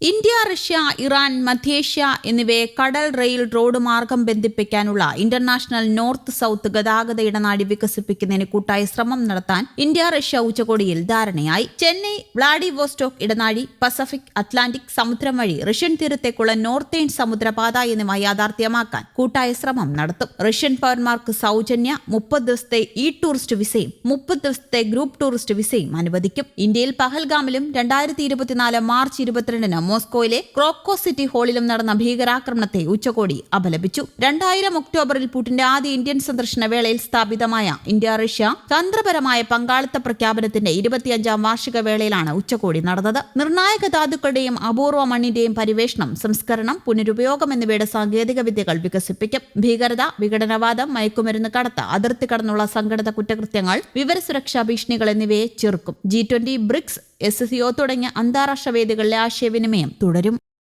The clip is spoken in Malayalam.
ഇന്ത്യ റഷ്യ ഇറാൻ മധ്യേഷ്യ എന്നിവയെ കടൽ റെയിൽ റോഡ് മാർഗം ബന്ധിപ്പിക്കാനുള്ള ഇന്റർനാഷണൽ നോർത്ത് സൗത്ത് ഗതാഗത ഇടനാഴി വികസിപ്പിക്കുന്നതിന് കൂട്ടായ ശ്രമം നടത്താൻ ഇന്ത്യ റഷ്യ ഉച്ചകോടിയിൽ ധാരണയായി. ചെന്നൈ വ്ളാഡിവോസ്റ്റോക്ക് ഇടനാഴി പസഫിക് അറ്റ്ലാന്റിക് സമുദ്രം വഴി റഷ്യൻ തീരത്തേക്കുള്ള നോർത്തേൺ സമുദ്രപാത എന്നിവ യാഥാർത്ഥ്യമാക്കാൻ കൂട്ടായ ശ്രമം നടത്തും. റഷ്യൻ പൗരന്മാർക്ക് സൗജന്യ മുപ്പത് ദിവസത്തെ ഇ ടൂറിസ്റ്റ് വിസയും മുപ്പത് ദിവസത്തെ ഗ്രൂപ്പ് ടൂറിസ്റ്റ് വിസയും അനുവദിക്കും. ഇന്ത്യയിൽ പഹൽഗാമിലും രണ്ടായിരത്തി മാർച്ച് ഇരുപത്തിരണ്ടിന് മോസ്കോയിലെ ക്രോക്കോ സിറ്റി ഹാളിലും നടന്ന ഭീകരാക്രമണത്തെ ഉച്ചകോടി അപലപിച്ചു. രണ്ടായിരം ഒക്ടോബറിൽ പുടിന്റെ ആദ്യ ഇന്ത്യൻ സന്ദർശന വേളയിൽ സ്ഥാപിതമായ ഇന്ത്യ റഷ്യ തന്ത്രപരമായ പങ്കാളിത്ത പ്രഖ്യാപനത്തിന്റെ ഇരുപത്തിയഞ്ചാം വാർഷിക വേളയിലാണ് ഉച്ചകോടി നടന്നത്. നിർണായക ധാതുക്കളുടെയും അപൂർവ മണ്ണിന്റെയും പരിവേഷണം സംസ്കരണം പുനരുപയോഗം എന്നിവയുടെ സാങ്കേതിക വിദ്യകൾ വികസിപ്പിക്കും. ഭീകരത വിഘടനവാദം മയക്കുമരുന്ന് കടത്ത് അതിർത്തി കടന്നുള്ള സംഘടിത കുറ്റകൃത്യങ്ങൾ വിവരസുരക്ഷാ ഭീഷണികൾ എന്നിവയെ ചെറുക്കും. ജി ട്വന്റി ബ്രിക്സ് എസ് തുടങ്ങിയ അന്താരാഷ്ട്ര വേദികളിലെ ആശയവിനിമയം തുടരും.